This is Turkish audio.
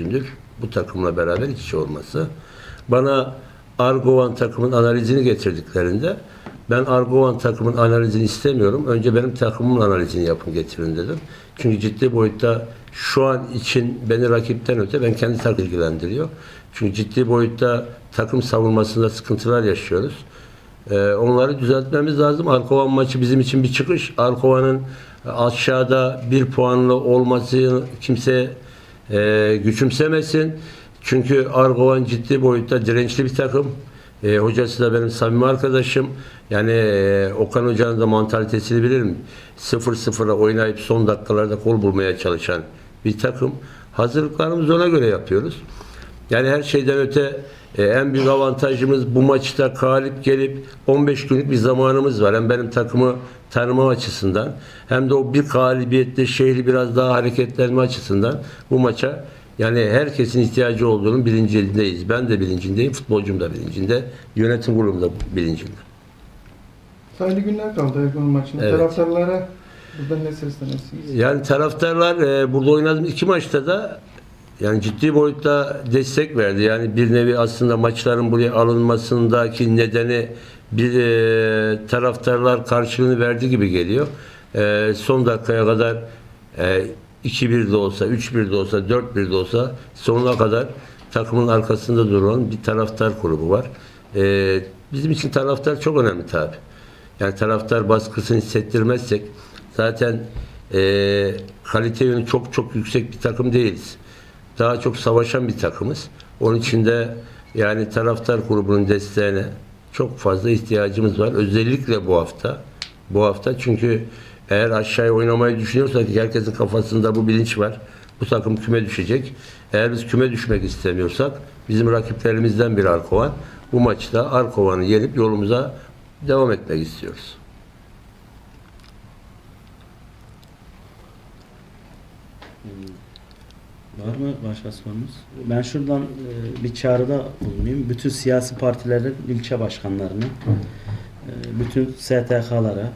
gündür bu takımla beraber iç içe olması. Bana Argovan takımın analizini getirdiklerinde ben Argovan takımın analizini istemiyorum. Önce benim takımımın analizini yapın getirin dedim. Çünkü ciddi boyutta şu an için beni rakipten öte ben kendi takım ilgilendiriyor. Çünkü ciddi boyutta takım savunmasında sıkıntılar yaşıyoruz. Ee, onları düzeltmemiz lazım. Arkovan maçı bizim için bir çıkış. Arkovan'ın aşağıda bir puanlı olması kimse e, güçümsemesin. Çünkü Argovan ciddi boyutta dirençli bir takım. E, hocası da benim samimi arkadaşım. Yani e, Okan Hoca'nın da mantalitesini bilirim. 0-0'a oynayıp son dakikalarda gol bulmaya çalışan bir takım. Hazırlıklarımızı ona göre yapıyoruz. Yani her şeyden öte e, en büyük avantajımız bu maçta galip gelip 15 günlük bir zamanımız var. Hem benim takımı tanıma açısından hem de o bir galibiyette şehri biraz daha hareketlenme açısından bu maça yani herkesin ihtiyacı olduğunun bilincindeyiz. Ben de bilincindeyim, futbolcum da bilincinde, yönetim kurulum da bilincinde. Sayılı günler kaldı Ergun maçına. Evet. Taraftarlara buradan ne seslenirsiniz? Yani taraftarlar e, burada oynadığım iki maçta da yani ciddi boyutta destek verdi. Yani bir nevi aslında maçların buraya alınmasındaki nedeni bir e, taraftarlar karşılığını verdi gibi geliyor. E, son dakikaya kadar e, 2-1 de olsa, 3-1 de olsa, 4-1 de olsa sonuna kadar takımın arkasında duran bir taraftar grubu var. E, bizim için taraftar çok önemli tabi. Yani taraftar baskısını hissettirmezsek zaten e, kalite yönü çok çok yüksek bir takım değiliz. Daha çok savaşan bir takımız. Onun için de yani taraftar grubunun desteğine çok fazla ihtiyacımız var. Özellikle bu hafta. Bu hafta çünkü eğer aşağıya oynamayı düşünüyorsak herkesin kafasında bu bilinç var. Bu takım küme düşecek. Eğer biz küme düşmek istemiyorsak bizim rakiplerimizden bir Arkovan. Bu maçta Arkovan'ı yenip yolumuza devam etmek istiyoruz. Var mı başka sorunuz? Ben şuradan e, bir çağrıda bulunayım. Bütün siyasi partilerin ilçe başkanlarına, e, bütün STK'lara,